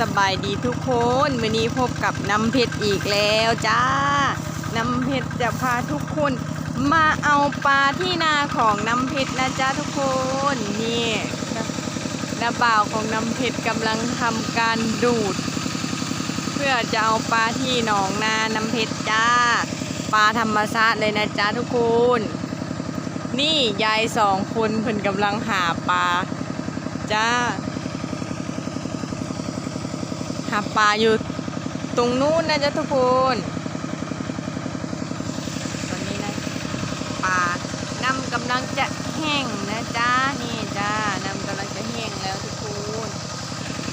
สบายดีทุกคนวันนี้พบกับน้ำเพชรอีกแล้วจ้า น้ำเพชรจะพาทุกคนมาเอาปลาที่นาของน้ำเพชรนะจ้าทุกคนนี่นาบ่าวของน้ำเพชรกำลังทำการดูด เพื่อจะเอาปลาที่หนองนาน้ำเพชรจ้า ปลาธรรมชาติเลยนะจ้าทุกคน นี่ยายสองคนเพิ่นกำลังหาปลาจ้า หาปลาอยู่ตรงนู้นนะจ๊ะทุกคนตอนนี้นะปลาน้ำกำลังจะแห้งนะจ๊ะนี่จ้าน้ำกำลังจะแห้งแล้วทุกคน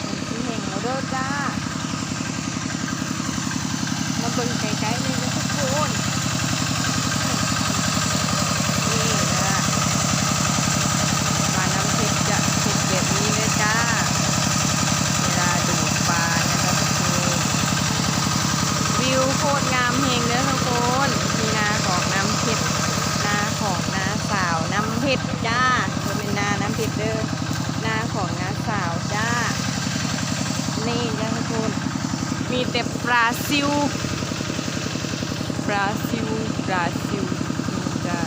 มันที่แห้งแล้วเด้อจ้ามาเบิ่งไกลๆเลยนะทุกคนนะปลาน้ำพริกจะเผ็ดแบบนี้เลยจ้า เวลาดูดปลานะคะทุกคนวิวโคตรงามเฮงเด้อทุกคนที่นาของน้ำเพชรนาของนาสาวน้ำเพชรจ้าก็เป็นนาน้ำเพชรเด้อนาของนาสาวจ้า นี่จ้าทุกคนมีแต่ปลาซิวปลาซิวปลาซิวนี่จ้า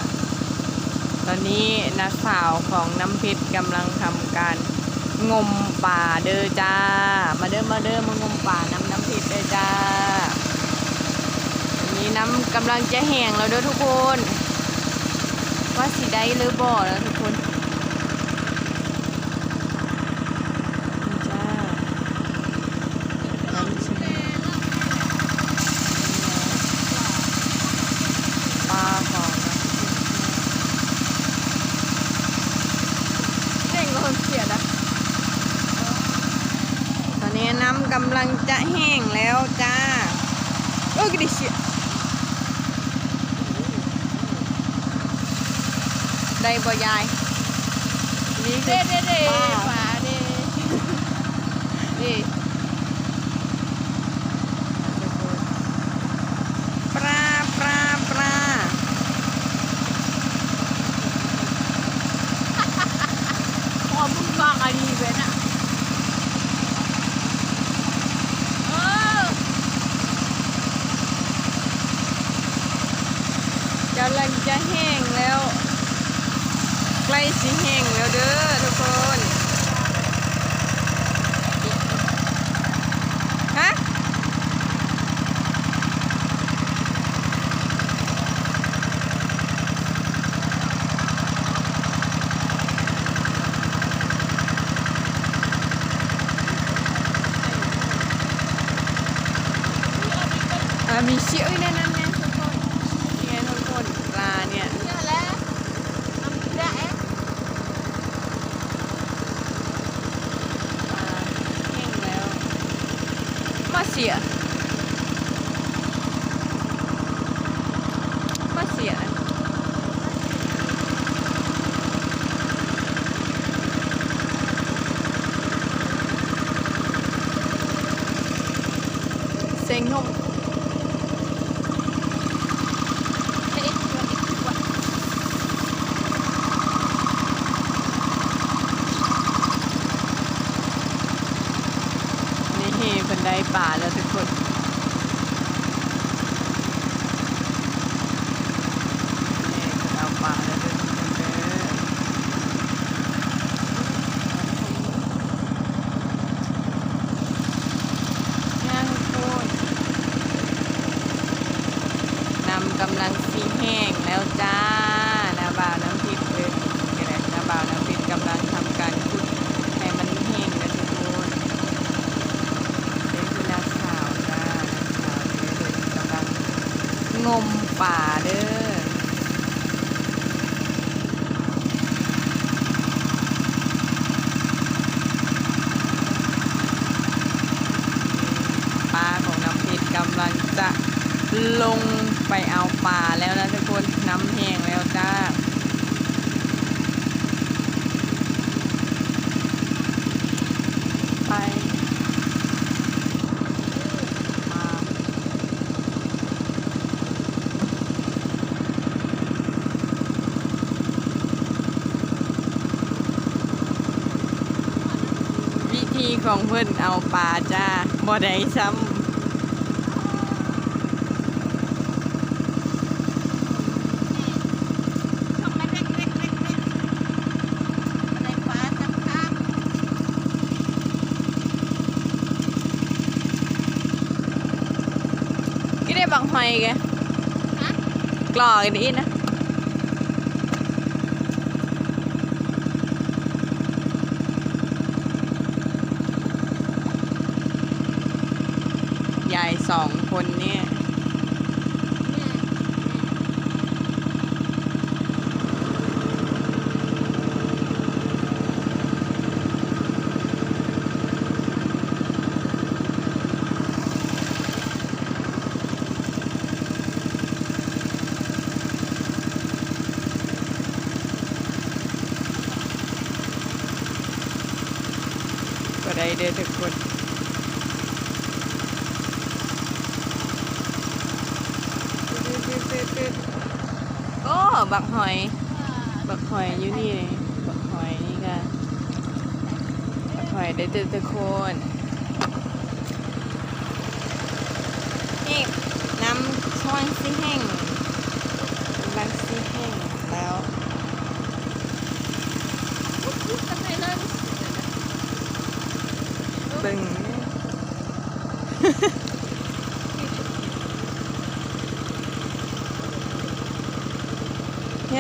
ตอนนี้นาสาวของน้ำเพชรกำลังทำการงมป่าเด้อจ้า มาเด้อมาเด้อมางมป่าน้ำน้ำพริกเด้อจ้าอันนี้น้ำกำลังจะแห้งแล้วเด้อทุกคน ว่าสิได้หรือบ่แล้วทุกคนนี่จ้าน้ำชิมปลาของน้ำพริกเร่งก็คนเสียนะ ตอนนี้น้ำกำลั งจะแห้งแล้วจ้าโอ้ยกระดิเชียได้บ่ยายนี่คืเด้อเด้เด้ปลาปลาเด้เด้ ปลาปลาปลา พอมึงฟังอันนี้เว้ยน่ะเออกำลัง จะแห้งแล้ว ใกล้สิแห้งแล้วเด้อทุกคนฮะอ่ามีเชี่ยวอยู่นนั้นไงทุกคนนี่ไงทุกคนปลาเนี่ย เนี่ยแหละน้ำแดง ปลาแห้งแล้ว มาเสีย มาเสียเซ็งงง เด็กตัวเด็กตัว นี่เฮ เพิ่นได้ป่าแล้วทุกคนนี่เพิ่นเอาป่าแล้วทุกคนเด้อย่างทุกคนนำกำลังสีแห้งแล้วจ้านาบ่าวน้ำพริกเลยนี่แหละนาบ่าวน้ำพริกกำลังทำการขุดให้มันแห้งนะทุกคน นี่คือนักข่าวจ้านักข่าวเด้ อกำลังมป่าเด้อปลาของน้ำเพชรกำลังจะลงไปเอาปลาแล้วนะทุกคนน้ำแห้งแล้วจ้า ไป มาวิธี ของเพิ่นเอาปลาจ้าบ่ได้ซ้ช่องเล็กๆเล็กๆเล็กๆอะไรปลาจับข้างำกี่ได้บังหอยแกฮะกรอกันอีนะ ยายสองคนเนี่ยเนี่ย ก็ได้เด้อทุกคนโอ้ บักหอย บักหอยอยู่นี่เลยบักหอยนี่ก็บักหอยได้เจอทุกคนนี่น้ำช่วงซีแห้งกำลังซีแห้งแล้วทำไมเล่น เบึง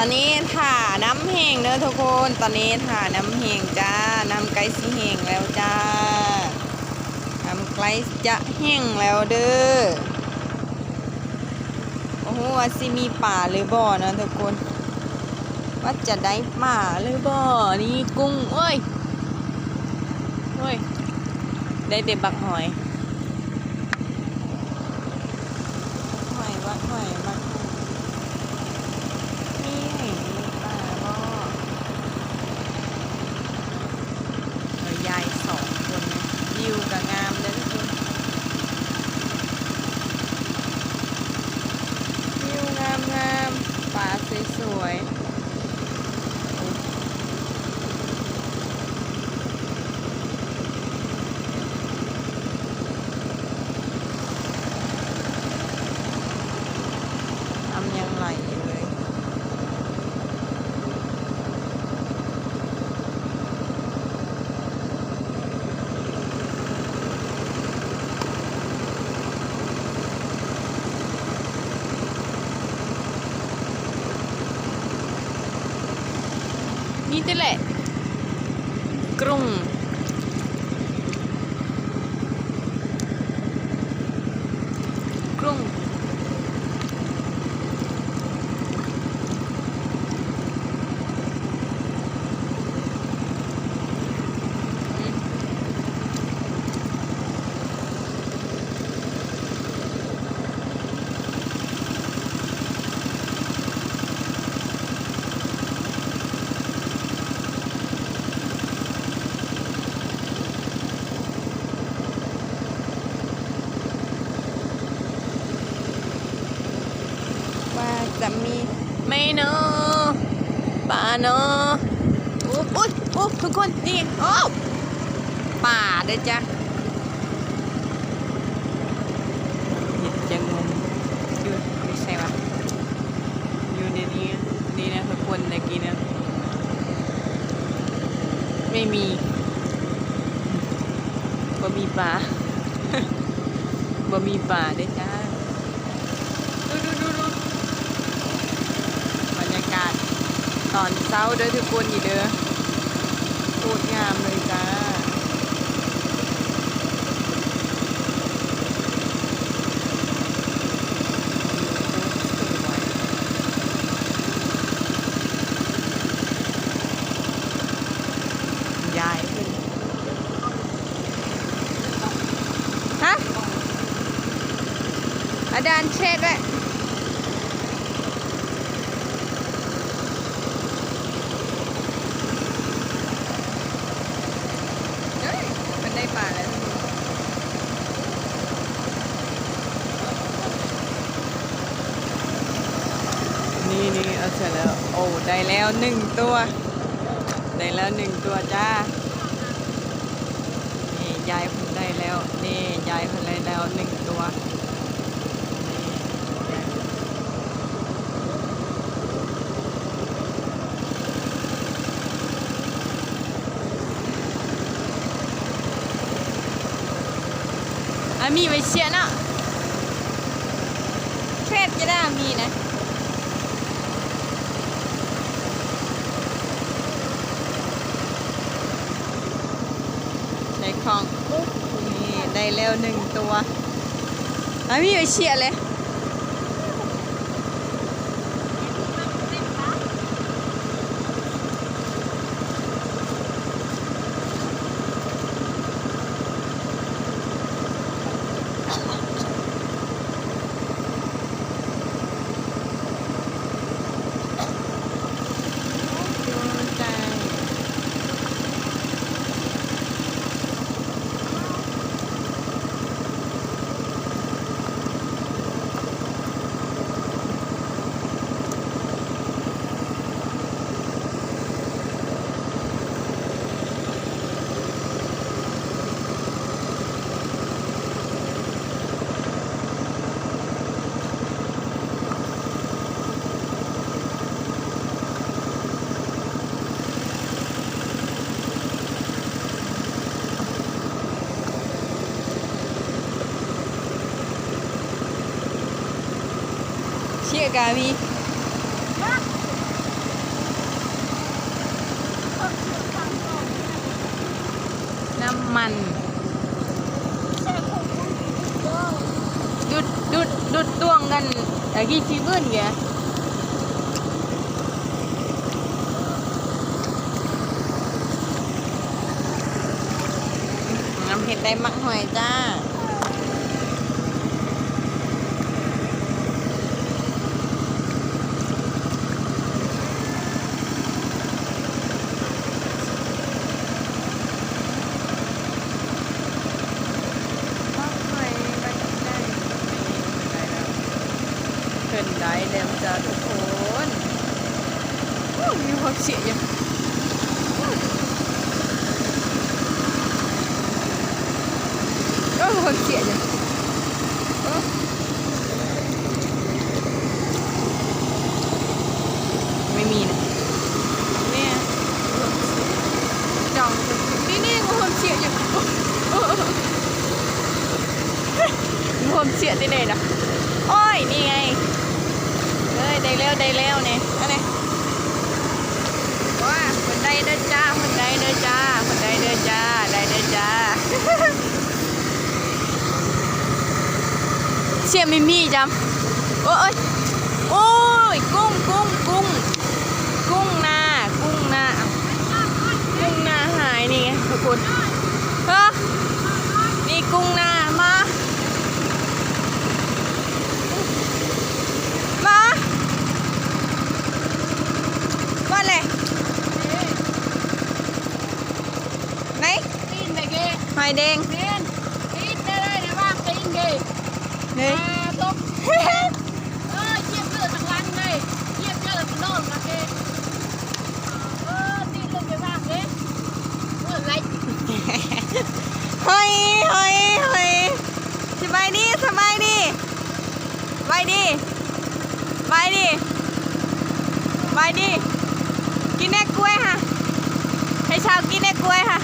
ตอนนี้ถ่าน้ำแห้งเด้อทุกคน ตอนนี้ถ่าน้ำแห้งจ้า น้ำไก่สีแห้งแล้วจ้า น้ำไก่จะแห้งแล้วเด้อ โอ้โหว่าสิมีป่าหรือบ่อนะทุกคน ว่าจะได้ป่าหรือบ่อนี่กุ้งเอ้ยเฮ้ย ได้เด็บบักหอยบักหอยบักหอยบัก เนาะอุ๊บอุ๊ยอุ๊บทุกคนนี่โอ้ป่าเด้อจ้ะเห็นจะงงอยู่ไม่ใช่วะอยู่ในนี้นี่นะทุกคนตะกี้นะไม่มีบ่มีปลาบ่มีปลาเด้อจ้า ดูดูดูดูบรรยากาศต อนเช้าเด้อทุกคนอีเด้อโคตรงามเลยจ้ายยายขึ้นฮะอาจารย์เช็ดด้วยเฮ้ยมันได้ปลาแล้ว นี่นี่เอาเสร็จแล้ว โอ้ ได้แล้ว หนึ่งตัว ได้แล้วหนึ่งตัวจ้า นี่ยายผมได้แล้ว นี่ยายผมได้แล้วหนึ่งตัวอะมีไว้เชียนะเครียดจะได้มีนะ ในคลองปุ๊บนี่ได้แล้วหนึ่งตัวไอ่มีไปเชียร์เลย ใจ เชียร์กามีน้ำมันดุดดุดดุดตวงกันตะกี้ชีเบิ้นแกน้ำเผ็ดได้มักหอยจ้า มักหอยไปได้ได้แล้วขึ้นได้แล้วจ้าทุกคน โอ้มีความเสียยังโอ้มีความเสียยังโอ้ไม่มีนะเนี่ยจองนี่นี่มีความเสียยังโอ้โอ้โอ้ รวมเสียที่ไหนนะโอ้ย นี่ไงเอ้ย ได้แล้วได้แล้วเนี่ยอันนี้ว้าคนได้เด้อจ้าคนได้เด้อจ้าคนได้เด้อจ้า ได้เด้อจ้า เสียไม่มีจำโอ้ยโอ้ยกุ้งกุ้งกุ้งกุ้งนากุ้งนาเอ้ากุ้งนาหายนี่ไงทุกคนเฮ้อนี่กุ้งนามามาว่าเลยไหนตีนไปเกหอยแดง นเลยเยียบเลือดทั้งนอกมาเกเออตีนลงไปว่างเกเออไรหอยหอยหอยสบายดีสบายดีสบายดีสบายดีสบายดี กินแน่กล้วยค่ะ ให้ชาวกินแน่กล้วยค่ะ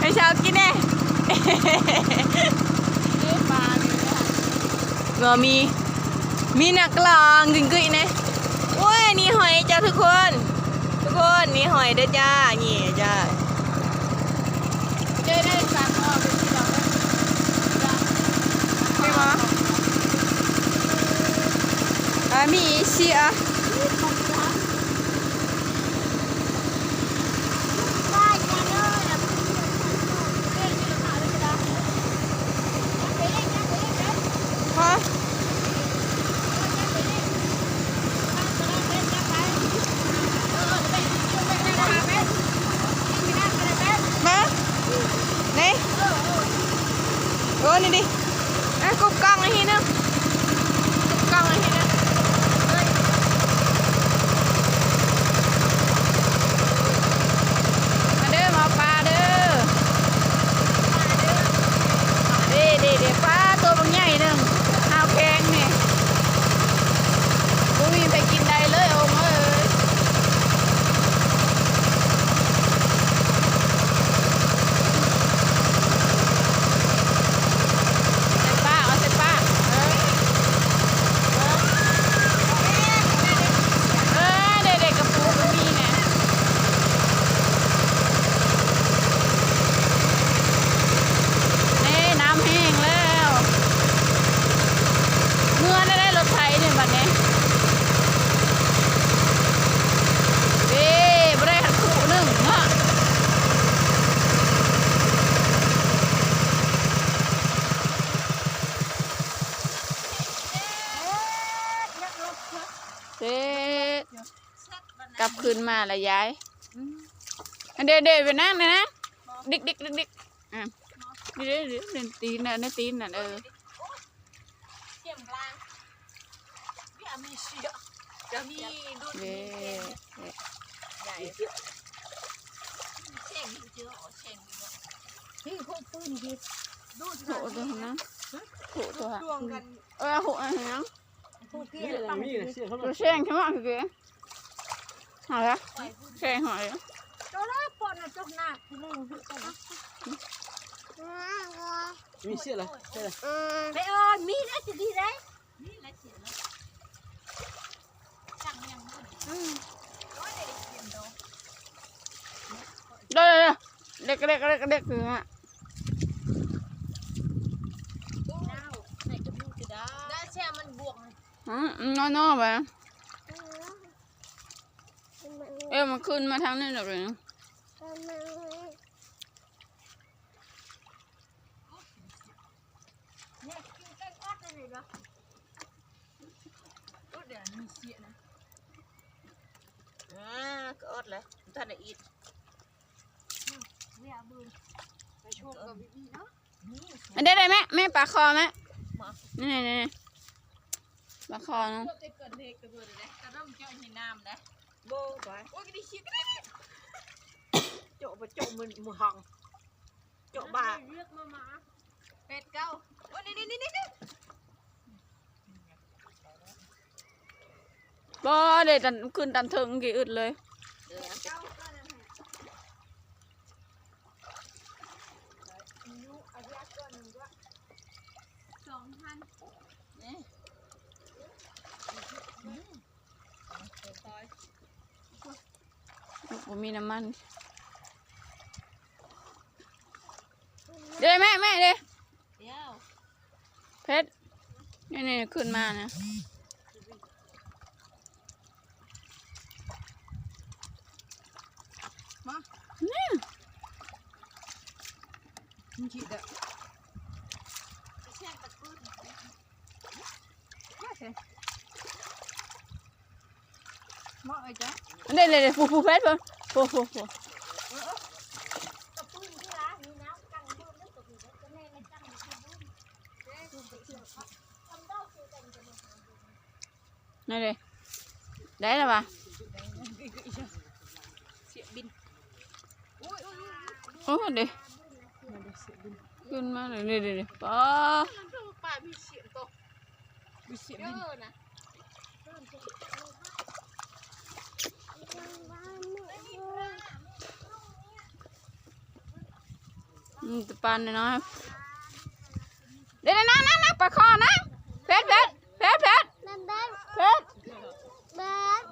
ให้ชาวกินแน่ เอ๊ะปลาเนี่ยนะ ก็มีมีนักลางกึ่งกึ่งนะโอ้ยนี่หอยจ้าทุกคน ทุกคนนี่หอยเด้อจ้านี่จ้าเจ๊ได้สามออกเป็นที่ไหมจ้ะไม่มอ่ามีสี่อะานกันเลยนะเจ๊ที่เราขายเลยจ้ะไปเล่นนะไปเล่นนะ เออนี่ดิไอ้กุบกล้องไอ้ทีนึงกุบกล้องไอ้ทีนึงเอ้ยมาเด้อหมาปลาเด้อเด้เด้เด้ปลาตัวบางใหญ่หนึ่งหาวแข็งนี่บุมีไปกินได้เลยโอ้เอ้ยใส่ปากเอาใส่ปากเอ้ยเอ้ยเด็กๆกระปูก็มีเนี่ย นี่น้ำแห้งแล้ว เมื่อได้ได้รถไถเนี่ยบัดนี้เด้บ่ได้หันคู่หนึ่งเนาะเด้กลับคืน มาละยายอันเดเดไปนั่งนะนะดิกดิกดิกดิกอะนี่เด้เดี๋ยวเดินตีนน่ะในตีนน่ะเออเสียมกลางพี่อามีเสียจะมีดูดเด้ใหญ่เช่งเจอเช่งนี่พวกปืนดิดูดโหตัวนะโหตัวรวมกันเออโหอะไรนะพวกเกี้นี่ยอะไรมีเนี่ยเสียเขาตัวแช่งใช่ไหมคือ หาละแช่งหอยตัวแรกปนจกหน้าคุณลุงพี่ก่อนมีเสียอะไรเสียอะไรไปเออมีนะจะดีได้มีอะไรเสียแล้วสั่งยังมึงร้อยเด็กเสียมดอกเด้อเด็กเด็กเด็กเด็กคือฮะดาวไหนจะพูดจะได้ได้แช่มันบวกอืมนอนนอไปเออมันขึ้นมาทางนี้เลยเนี่ยกินแกงออดเลยเหรออดเดี๋ยวมีเสียนะอ่าก็อดเลยท่านอีกเนี่ยบืนไปชมกับพี่เนาะนี่อันเด็ดได้ไหมแม่ปลาคอไหมนี่นี่นี่ปลาคอนะ พวกจะเกิดเหตุเกิดเบิดเลยกระร่มเจ้าหินน้ำนะโบ้ไปโอ้ยก็ได้เชียก็ได้โจบโจบมันมือหังโจบาเลือกมามาเป็ดเก้าโอ้ยนี่นี่นี่นี่บ่เด็ดขึ้นตันถึงกี่อึดเลย เก้าก็นั่นแหละยูอาญาตัวหนึ่งก็สองพันนี่ ผมมีน้ำมัน เดี๋ยวแม่แม่เดี๋ยวเดี๋ยวเพชรนี่นี่ขึ้นมานะนี่มันฉีดอะจะแช่งตะกุนเหมาะไอ้จ๊ะเดี๋ยวเดี๋ยวเดี๋ยวฟูฟูเพชรเพิ่นฟูฟูฟูตะกุนที่ร้านมี น้ำกันบุญแล้วตะกุนจะแม่ไม่ตั้งไม่บุญเด้ดูไปเที่ยวครับทำได้คือกันเลยได้แล้วปะอุ้ยอุ้ยโอ้เดี๋ยวขึ้นมาเลยเดี๋ยวเดี๋ยวป้ามันต้ามีเสียงตกมีเสียเยบิน อะนะ อืม ตะปันน้อยๆเดี๋ยวเดี๋ยวนะนะนะปลาคอนะเพชรเพชร